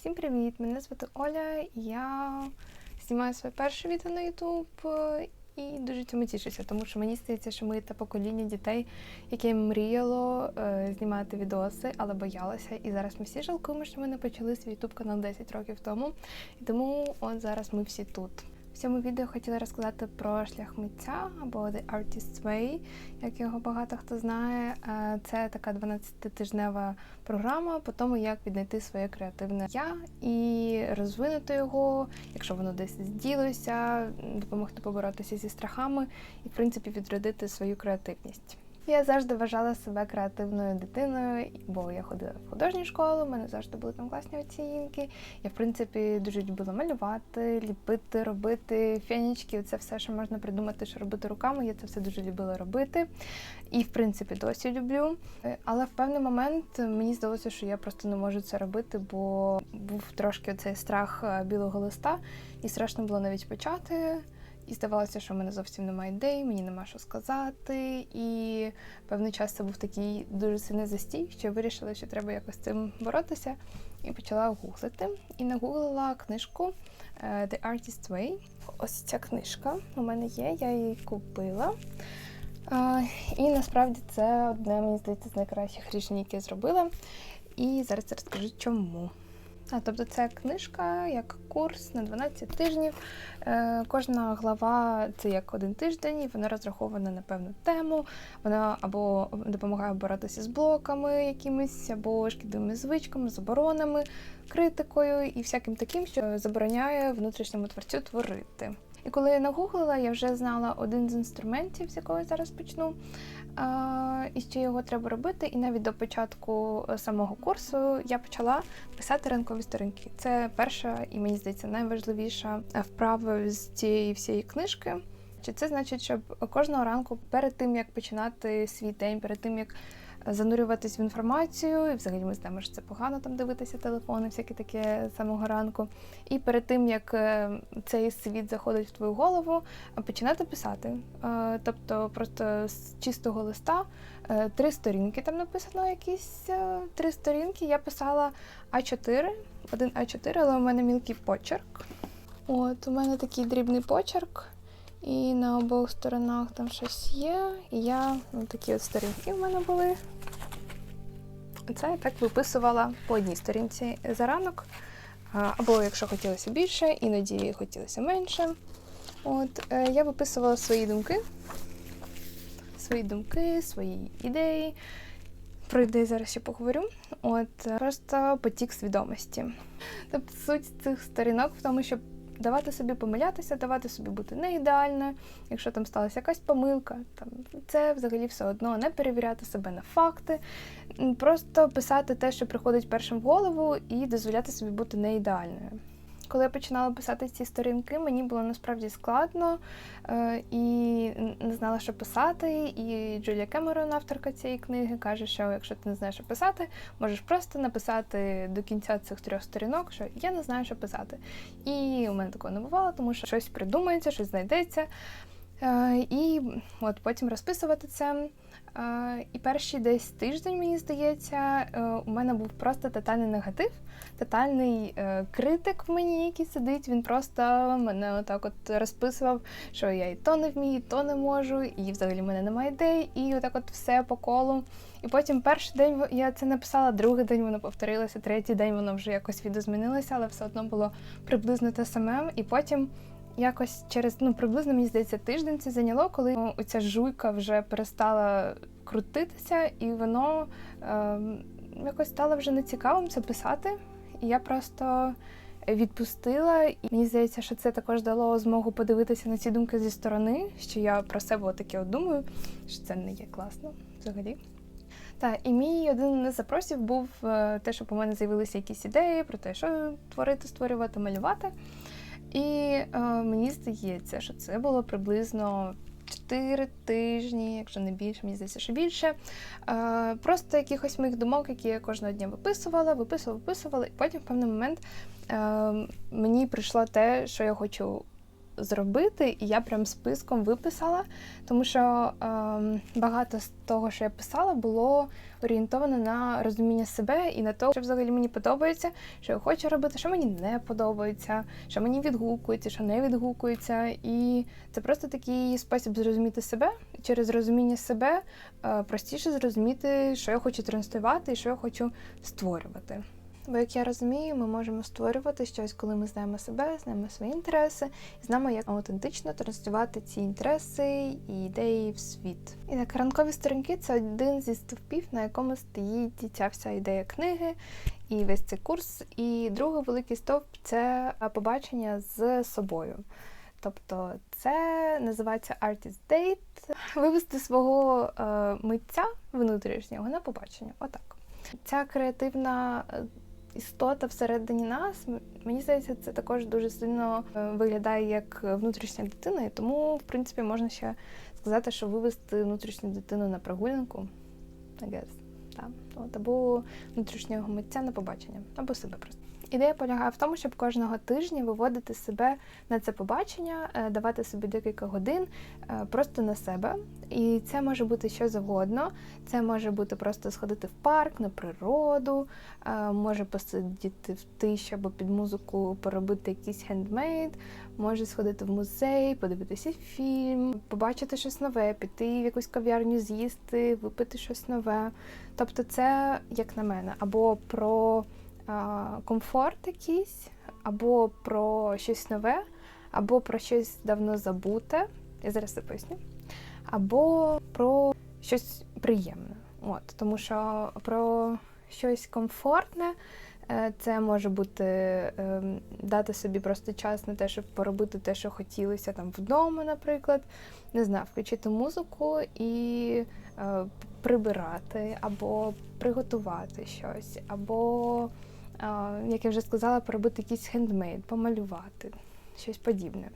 Всім привіт! Мене звати Оля. Я знімаю своє перше відео на YouTube і дуже цьому тішуся, тому що мені здається, що ми те покоління дітей, яке мріяло е, знімати відоси, але боялося. І зараз ми всі жалкуємо, що ми не почали свій YouTube канал 10 років тому. І тому от зараз ми всі тут. В цьому відео хотіла розказати про шлях митця або The Artist's Way, як його багато хто знає. Е, Це така 12-тижнева програма по тому, як віднайти своє креативне я і розвинути його, якщо воно десь зділося, допомогти поборотися зі страхами і, в принципі, відродити свою креативність. Я завжди вважала себе креативною дитиною, бо я ходила в художню школу, в мене завжди були там класні оцінки. Я, в принципі, дуже любила малювати, ліпити, робити фенічки. Це все, що можна придумати, що робити руками. Я це все дуже любила робити. І, в принципі, досі люблю. Але в певний момент мені здалося, що я просто не можу це робити, бо був трошки цей страх е, білого листа, і страшно було навіть почати. І здавалося, що в мене зовсім немає ідей, мені нема що сказати. І певний час це був такий дуже сильний застій, що я вирішила, що треба якось з цим боротися. І почала гуглити. І нагуглила книжку е, The Artist's Way. Ось ця книжка у мене є, я її купила. Е, І насправді це одне, мені здається, з найкращих рішень, які я зробила. І зараз я розкажу, чому. А, тобто це книжка як курс на 12 тижнів. Е, кожна глава це як один тиждень, і вона розрахована на певну тему. Вона або допомагає боротися з блоками якимись, або шкідливими звичками, заборонами, критикою і всяким таким, що забороняє внутрішньому творцю творити. І коли я нагуглила, я вже знала один з інструментів, з якого я зараз почну, і що його треба робити. І навіть до початку е, самого курсу я почала писати ранкові сторінки. Це перша і мені здається найважливіша вправа з цієї всієї книжки. Чи це значить, щоб кожного ранку перед тим як починати свій день, перед тим як занурюватись в інформацію, і взагалі ми знаємо, що це погано там дивитися телефони, всяке таке з самого ранку. І перед тим як е, цей світ заходить в твою голову, починати писати. Е, Тобто просто з чистого листа е, три сторінки там написано якісь три сторінки. Я писала А4, один А4, але у мене мілкий почерк. От, у мене такий дрібний почерк. І на обох сторонах там щось є. І я ну, такі от сторінки в мене були. Це я так виписувала по одній сторінці за ранок. Або якщо хотілося більше, іноді хотілося менше. От е, я виписувала свої думки, свої думки, свої ідеї. Про ідеї зараз ще поговорю. От е, просто потік свідомості. Тобто суть цих сторінок в тому, щоб давати собі помилятися, давати собі бути не ідеальною, якщо там сталася якась помилка, там це взагалі все одно не перевіряти себе на факти, просто писати те, що приходить першим в голову, і дозволяти собі бути не ідеальною. Коли я починала писати ці сторінки, мені було насправді складно е, і не знала, що писати. І Джулія Кемерон, авторка цієї книги, каже, що якщо ти не знаєш, що писати, можеш просто написати до кінця цих трьох сторінок, що я не знаю, що писати. І у мене такого не бувало, тому що щось придумається, щось знайдеться. Е, І от потім розписувати це. Е, І перший десь тиждень, мені здається, у мене був просто тотальний негатив, тотальний е, критик в мені, який сидить. Він просто мене отак от розписував, що я і то не вмію, і то не можу, і взагалі в мене немає ідей, і отак от все по колу. І потім перший день я це написала, другий день воно повторилося, третій день воно вже якось відозмінилося, але все одно було приблизно те саме. І потім якось через ну приблизно мені здається тиждень це зайняло, коли ну, оця жуйка вже перестала крутитися, і воно е, якось стало вже нецікавим це писати. Я просто відпустила, і мені здається, що це також дало змогу подивитися на ці думки зі сторони, що я про себе таке от думаю, що це не є класно взагалі. Так, і мій один з запросів був е, те, щоб у мене з'явилися якісь ідеї про те, що творити, створювати, малювати. І е, мені здається, що це було приблизно 4 тижні, якщо не більше, мені здається, що більше. Е, просто якихось моїх думок, які я кожного дня виписувала, виписувала, виписувала, і потім в певний момент е, мені прийшло те, що я хочу зробити, і я прям списком виписала, тому що ем, багато з того, що я писала, було орієнтовано на розуміння себе і на те, що взагалі мені подобається, що я хочу робити, що мені не подобається, що мені відгукується, що не відгукується. І це просто такий спосіб зрозуміти себе. Через розуміння себе е, простіше зрозуміти, що я хочу транслювати і що я хочу створювати. Бо, як я розумію, ми можемо створювати щось, коли ми знаємо себе, знаємо свої інтереси, і знаємо, як автентично транслювати ці інтереси і ідеї в світ. І так, ранкові сторінки це один зі стовпів, на якому стоїть ця вся ідея книги і весь цей курс. І другий великий стовп це побачення з собою. Тобто це називається Artist Date. Вивести свого е, митця внутрішнього на побачення. Отак. Ця креативна е, істота всередині нас, мені здається, це також дуже сильно е, виглядає як внутрішня дитина, і тому, в принципі, можна ще сказати, що вивести внутрішню дитину на прогулянку, I guess, так. От, або внутрішнього митця на побачення, або себе просто. Ідея полягає в тому, щоб кожного тижня виводити себе на це побачення, е, давати собі декілька годин е, просто на себе. І це може бути що завгодно. Це може бути просто сходити в парк, на природу, е, може посидіти в тиші або під музику, поробити якийсь хендмейд, може сходити в музей, подивитися фільм, побачити щось нове, піти в якусь кав'ярню, з'їсти, випити щось нове. Тобто, це як на мене, або про комфорт якийсь, або про щось нове, або про щось давно забуте. Я зараз це поясню. Або про щось приємне. От, тому що про щось комфортне. е, Це може бути е, дати собі просто час на те, щоб поробити те, що хотілося там вдома, наприклад. Не знаю, включити музику і е, прибирати, або приготувати щось, або, як я вже сказала, поробити якийсь хендмейд, помалювати, щось подібне.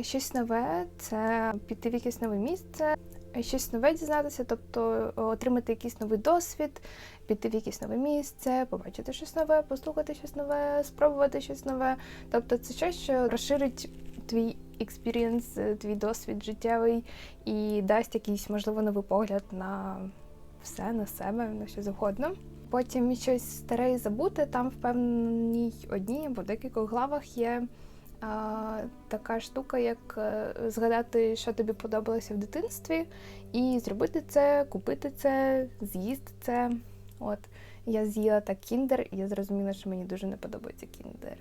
Щось нове це піти в якесь нове місце, щось нове дізнатися, тобто отримати якийсь новий досвід, піти в якесь нове місце, побачити щось нове, послухати щось нове, спробувати щось нове. Тобто це щось, що розширить твій експірієнс, твій досвід життєвий і дасть якийсь, можливо, новий погляд на все, на себе, на що завгодно. Потім щось старе і забути. там в певній одній або декількох главах є а, така штука, як е, згадати, що тобі подобалося в дитинстві, і зробити це, купити це, з'їсти це. От я з'їла так кіндер, і я зрозуміла, що мені дуже не подобаються кіндер.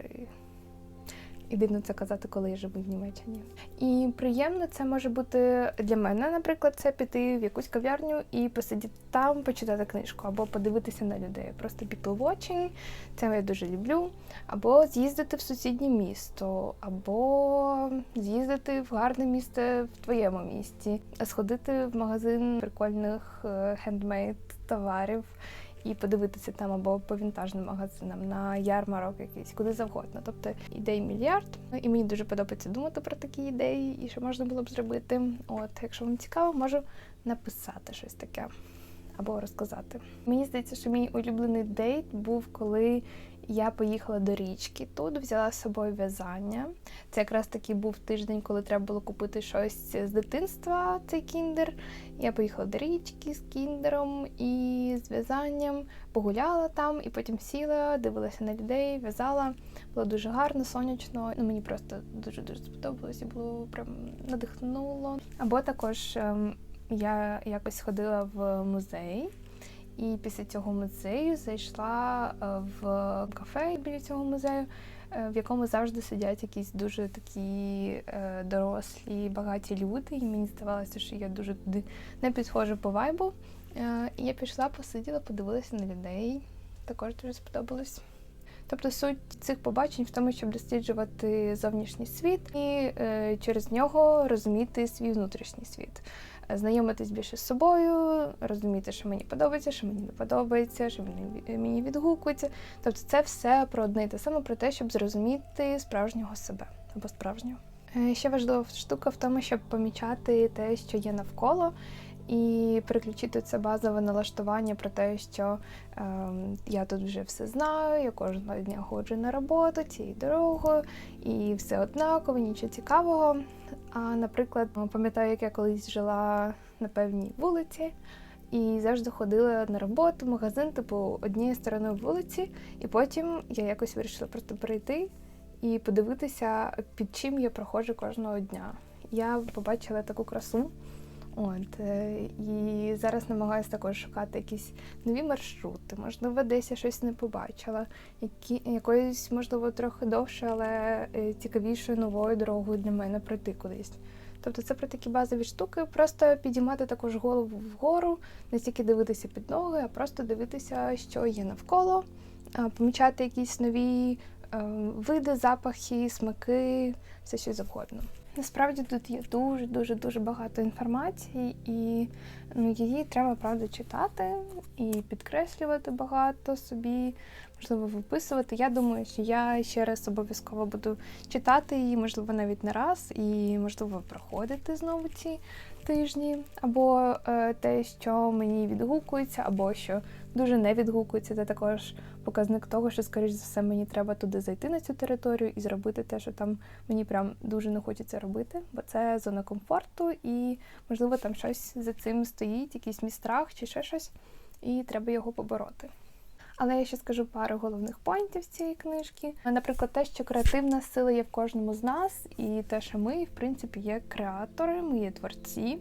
І, дивно це казати, коли я живу в Німеччині. І приємно це може бути для мене, наприклад, це піти в якусь кав'ярню і посидіти там, почитати книжку, або подивитися на людей. Просто people watching, це я дуже люблю. Або з'їздити в сусіднє місто, або з'їздити в гарне місце в твоєму місті, сходити в магазин прикольних хендмейд товарів і подивитися там або по вінтажним магазинам, на ярмарок якийсь, куди завгодно. Тобто ідей мільярд. І мені дуже подобається думати про такі ідеї і що можна було б зробити. От, якщо вам цікаво, можу написати щось таке або розказати. Мені здається, що мій улюблений дейт був, коли я поїхала до річки. Тут взяла з собою в'язання. Це якраз таки був тиждень, коли треба було купити щось з дитинства, цей кіндер. Я поїхала до річки з кіндером і з в'язанням, погуляла там і потім сіла, дивилася на людей, в'язала. Було дуже гарно, сонячно. Ну, мені просто дуже-дуже сподобалось і було прям надихнуло. Або також ем, я якось ходила в музей. І після цього музею зайшла е, в кафе біля цього музею, е, в якому завжди сидять якісь дуже такі е, дорослі, багаті люди. І мені здавалося, що я дуже туди не підходжу по вайбу. І я пішла, посиділа, подивилася на людей. Також дуже сподобалось. Тобто суть цих побачень в тому, щоб досліджувати зовнішній світ і е, через нього розуміти свій внутрішній світ знайомитись більше з собою, розуміти, що мені подобається, що мені не подобається, що мені, мені відгукується. Тобто, це все про одне і те саме про те, щоб зрозуміти справжнього себе або справжнього. Ще важлива штука в тому, щоб помічати те, що є навколо, і переключити це базове налаштування про те, що е, я тут вже все знаю, я кожного дня ходжу на роботу цією дорогою, і все однаково, нічого цікавого. А наприклад, пам'ятаю, як я колись жила на певній вулиці. І завжди ходила на роботу, магазин, типу, однією стороною вулиці, і потім я якось вирішила просто перейти і подивитися, під чим я проходжу кожного дня. Я побачила таку красу. От е, і зараз намагаюся також шукати якісь нові маршрути. Можливо, десь я щось не побачила, які якоюсь, можливо, трохи довше, але е, цікавішою новою дорогою для мене пройти кудись. Тобто це про такі базові штуки, просто підіймати також голову вгору, не тільки дивитися під ноги, а просто дивитися, що є навколо, помічати якісь нові е, види, запахи, смаки, все що завгодно. Насправді тут є дуже дуже дуже багато інформації, і ну, її треба правда читати і підкреслювати багато собі, можливо, виписувати. Я думаю, що я ще раз обов'язково буду читати її, можливо, навіть не раз, і можливо проходити знову ці тижні, або е, те, що мені відгукується, або що дуже не відгукується. Це також показник того, що, скоріш за все, мені треба туди зайти на цю територію і зробити те, що там мені прям дуже не хочеться робити, бо це зона комфорту, і можливо там щось за цим стоїть, якийсь мій страх чи ще щось, і треба його побороти. Але я ще скажу пару головних поінтів цієї книжки. Наприклад, те, що креативна сила є в кожному з нас, і те, що ми, в принципі, є креатори, ми є творці.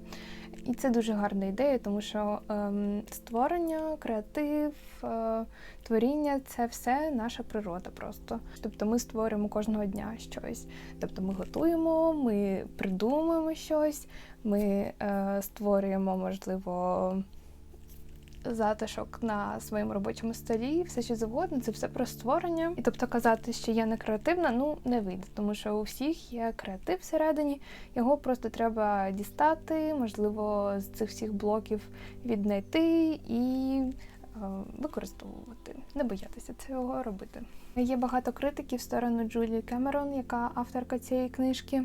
І це дуже гарна ідея, тому що ем, створення, креатив, е, творіння це все наша природа просто. Тобто ми створюємо кожного дня щось. Тобто ми готуємо, ми придумуємо щось, ми е, створюємо, можливо затишок на своєму робочому столі, все що завгодно, це все про створення. І тобто казати, що я не креативна, ну не вийде, тому що у всіх є креатив всередині, його просто треба дістати, можливо, з цих всіх блоків віднайти і е, використовувати, не боятися цього робити. Є багато критиків в сторону Джулії Кемерон, яка авторка цієї книжки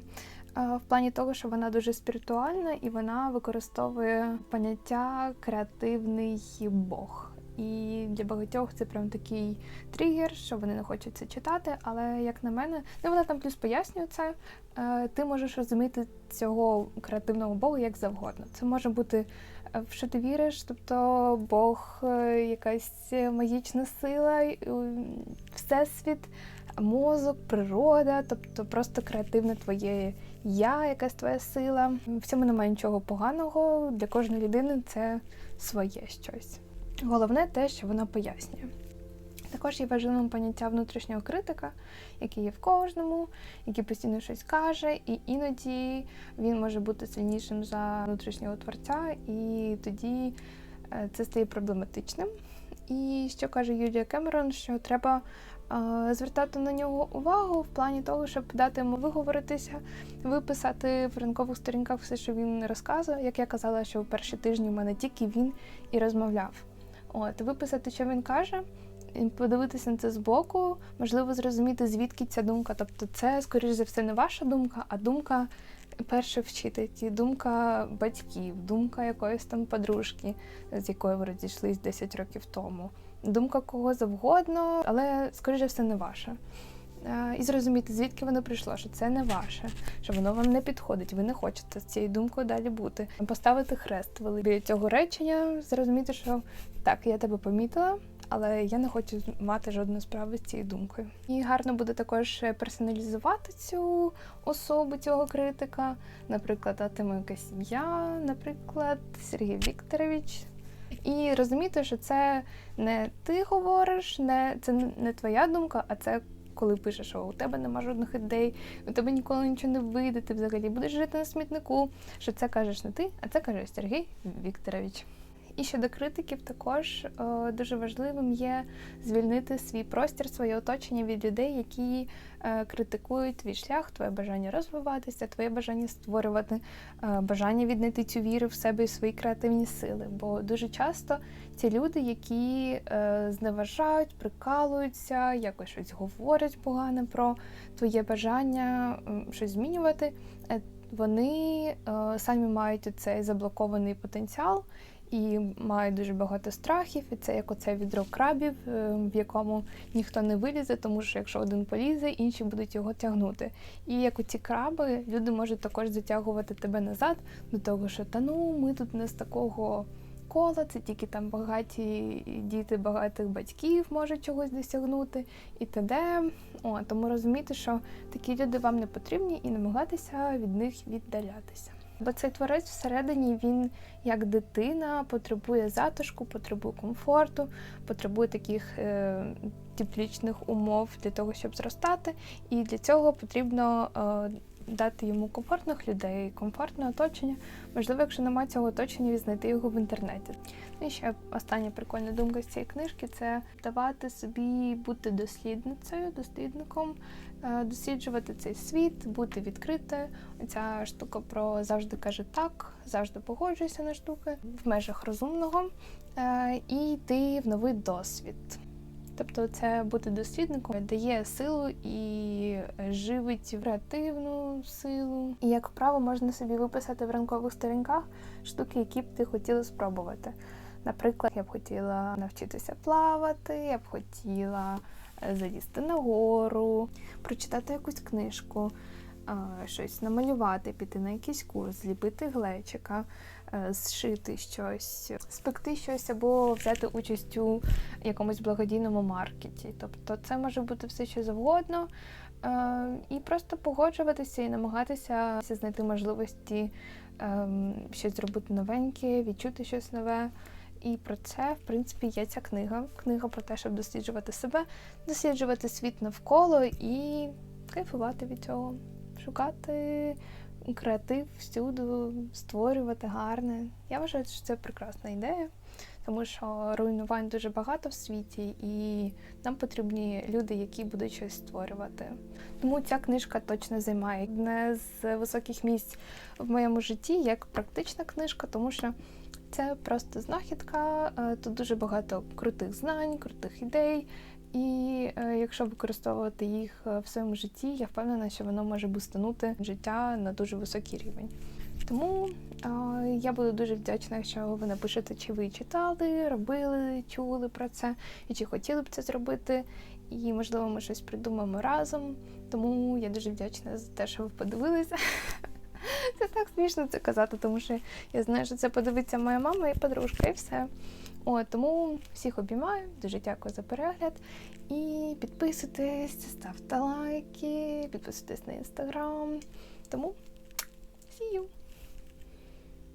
в плані того, що вона дуже спіритуальна і вона використовує поняття креативний Бог. І для багатьох це прям такий тригер, що вони не хочуть це читати. Але як на мене, ну вона там плюс пояснює це. Е, ти можеш розуміти цього креативного Бога як завгодно. Це може бути в що ти віриш, тобто Бог, е, якась магічна сила, всесвіт, мозок, природа, тобто просто креативне твоє я, якась твоя сила. В цьому немає нічого поганого. Для кожної людини це своє щось. Головне те, що вона пояснює. Також є важливим поняття внутрішнього критика, який є в кожному, який постійно щось каже, і іноді він може бути сильнішим за внутрішнього творця, і тоді е, це стає проблематичним. І що каже Юлія Кемерон, що треба звертати на нього увагу в плані того, щоб дати йому виговоритися, виписати в ранкових сторінках все, що він розказує. Як я казала, що в перші тижні в мене тільки він і розмовляв. От, виписати, що він каже, подивитися на це збоку, можливо, зрозуміти, звідки ця думка. Тобто, це, скоріш за все, не ваша думка, а думка першої вчительки, думка батьків, думка якоїсь там подружки, з якою ви розійшлись 10 років тому думка кого завгодно, але, скоріше все, не ваша. І зрозуміти, звідки воно прийшло, що це не ваше, що воно вам не підходить, ви не хочете з цією думкою далі бути. Поставити хрест біля цього речення, зрозуміти, що так, я тебе помітила, але я не хочу мати жодної справи з цією думкою. І гарно буде також персоналізувати цю особу, цього критика. Наприклад, а ти моя сім'я, наприклад, Сергій Вікторович. І розуміти, що це не ти говориш, не це не твоя думка, а це коли пишеш, що у тебе нема жодних ідей, у тебе ніколи нічого не вийде, ти взагалі будеш жити на смітнику. Що це кажеш не ти, а це каже Сергій Вікторович. І щодо критиків, також е, дуже важливим є звільнити свій простір, своє оточення від людей, які е, критикують твій шлях, твоє бажання розвиватися, твоє бажання створювати, е, бажання віднайти цю віру в себе і свої креативні сили. Бо дуже часто ці люди, які зневажають, прикалуються, якось щось говорять погане про твоє бажання щось змінювати Вони самі мають цей заблокований потенціал і мають дуже багато страхів. І це як оце відро крабів, е, в якому ніхто не вилізе, тому що якщо один полізе, інші будуть його тягнути. І як оці краби, люди можуть також затягувати тебе назад до того, що та ну ми тут не з такого кола, це тільки там багаті діти багатих батьків можуть чогось досягнути і т.д. О, тому розуміти, що такі люди вам не потрібні і намагатися від них віддалятися. Бо цей творець всередині він як дитина потребує затишку, потребує комфорту, потребує таких е, теплічних умов для того, щоб зростати. І для цього потрібно е, дати йому комфортних людей, комфортне оточення. Можливо, якщо немає цього оточення, знайти його в інтернеті. Ну і ще остання прикольна думка з цієї книжки це давати собі бути дослідницею, дослідником, е, досліджувати цей світ, бути відкритою. Ця штука про завжди каже так, завжди погоджуйся на штуки в межах розумного е, і йти в новий досвід. Тобто це бути дослідником дає силу і живить креативну силу. І як вправо можна собі виписати в ранкових сторінках штуки, які б ти хотіла спробувати. Наприклад, я б хотіла навчитися плавати, я б хотіла е, залізти на гору, прочитати якусь книжку, щось намалювати, піти на якийсь курс, зліпити глечика, зшити щось, спекти щось або взяти участь у якомусь благодійному маркеті. Тобто це може бути все що завгодно. І просто погоджуватися і намагатися знайти можливості ем, щось зробити новеньке, відчути щось нове. І про це, в принципі, є ця книга. Книга про те, щоб досліджувати себе, досліджувати світ навколо і кайфувати від цього, шукати креатив всюди, створювати гарне. Я вважаю, що це прекрасна ідея, тому що руйнувань дуже багато в світі, і нам потрібні люди, які будуть щось створювати. Тому ця книжка точно займає одне з високих місць в моєму житті як практична книжка, тому що. Це просто знахідка, е, тут дуже багато крутих знань, крутих ідей. І е, якщо використовувати їх е, в своєму житті, я впевнена, що воно може бустанути життя на дуже високий рівень. Тому я буду дуже вдячна, якщо ви напишете, чи ви читали, робили, чули про це, і чи хотіли б це зробити. І, можливо, ми щось придумаємо разом. Тому я дуже вдячна за те, що ви подивилися. Це так смішно це казати, тому що я знаю, що це подивиться моя мама і подружка, і все. О, тому всіх обіймаю, дуже дякую за перегляд. І підписуйтесь, ставте лайки, підписуйтесь на інстаграм. Тому see you!